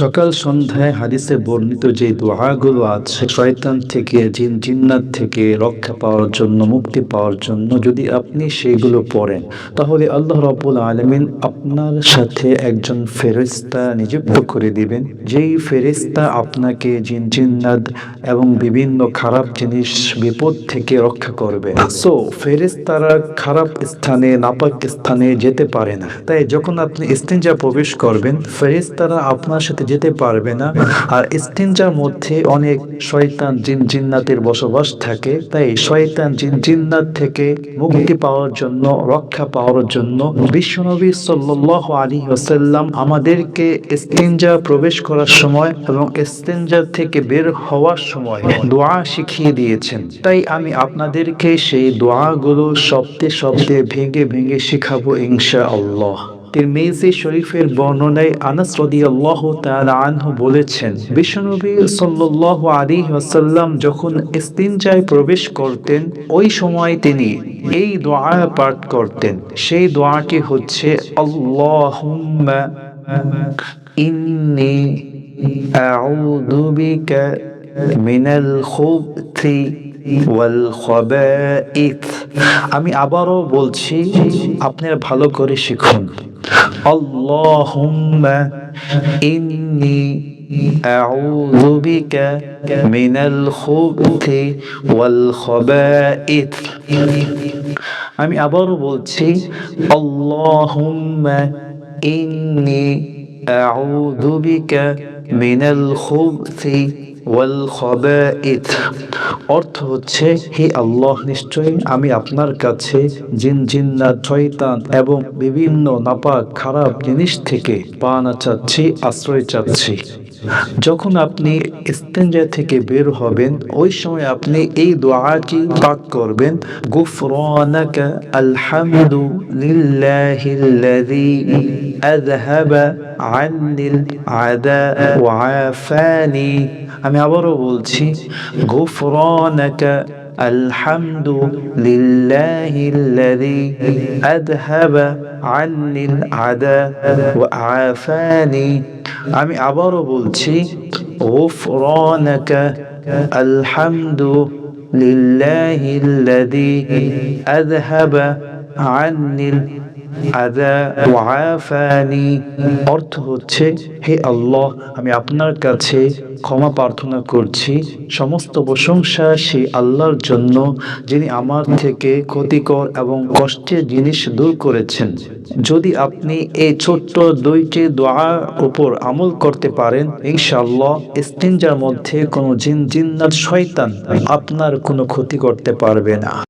সকাল সন্ধ্যায় হাদিসে বর্ণিত যে দোয়াগুলো আছে, শয়তান থেকে, জিন, জিন্নাত থেকে রক্ষা পাওয়ার জন্য, মুক্তি পাওয়ার জন্য যদি আপনি সেগুলো পড়েন, তাহলে আল্লাহ রাব্বুল আলামিন আপনার সাথে একজন ফেরেশতা নিযুক্ত করে দিবেন। যেই ফেরেশতা আপনাকে জিন, জিন্নাত এবং বিভিন্ন খারাপ জিনিস, বিপদ থেকে রক্ষা করবে। সো ফেরেশতারা খারাপ স্থানে, নাপাক স্থানে যেতে পারে না। তাই যখন আপনি ইস্তেঞ্জা প্রবেশ করবেন, ফেরেশতারা আপনার সাথে যেতে পারবে না। আর ইস্তেঞ্জার মধ্যে অনেক শয়তান জিন জিন্নাতের বসবাস থাকে। তাই শয়তান জিন জিন্নাত থেকে মুক্তি পাওয়ার জন্য, রক্ষা পাওয়ার জন্য বিশ্বনবী সাল্লাল্লাহু আলাইহি ওয়াসাল্লাম আমাদেরকে ইস্তেঞ্জা প্রবেশ করার সময় এবং ইস্তেঞ্জা থেকে বের হওয়ার সময় দোয়া শিখিয়ে দিয়েছেন। তাই আমি আপনাদেরকে সেই দোয়াগুলো শব্দে শব্দে ভেঙে ভেঙে শিখাবো ইনশাআল্লাহ। তিরমিজি শরীফের বর্ণনায় আনাস রাদিয়াল্লাহু তাআলা আনহু বলেছেন, বিশ্বনবী সাল্লাল্লাহু আলাইহি ওয়াসাল্লাম যখন ইস্তিনজায় প্রবেশ করতেন, ওই সময় তিনি এই দোয়া পাঠ করতেন। সেই দোয়াটি হচ্ছে, আল্লাহুম্মা আউযু বিকা মিনাল খুবথি আমি আবারও বলছি, আপনারা ভালো করে শিখুন। ইন্নী আউযু বিকা মিনাল খুবথি ওয়াল খাবাইথ আমি আবারও বলছি আল্লাহুম্মা ইন্নী আউযু বিকা মিনাল খুবথি অর্থ হচ্ছে, হে আল্লাহ, নিশ্চয়ই আমি আপনার কাছে জিন জিন্নাত, শয়তান এবং বিভিন্ন নাপাক, খারাপ জিনিস থেকে পানা চাচ্ছি, আশ্রয় চাচ্ছি। যখন আপনি ইস্তেঞ্জা থেকে বের হবেন, ওই সময় আপনি এই দোয়াটি পাঠ করবেন, গুফরানাকা আলহামদু লিল্লাহিল্লাযী আযহাবা আন্নিল আদা ওয়া আফানি আমি আবারও বলছি গুফরানাকা الحمد لله الذي أذهب عني العداء وعافاني আমি আবারও বলছি غفرانك الحمد لله الذي أذهب عني আদা ওয়াফানি অর্থ হচ্ছে, হে আল্লাহ, আমি আপনার কাছে ক্ষমা প্রার্থনা করছি। সমস্ত প্রশংসা সেই আল্লাহর জন্য, যিনি আমার থেকে ক্ষতিকর এবং কষ্টের জিনিস দূর করেছেন। যদি আপনি এই ছোট্ট দুইটি দোয়ার উপর আমল করতে পারেন, ইনশাআল্লাহ ইস্তিনজার মধ্যে কোনো জিন জিন্নাত শয়তান আপনার কোনো ক্ষতি করতে পারবে না।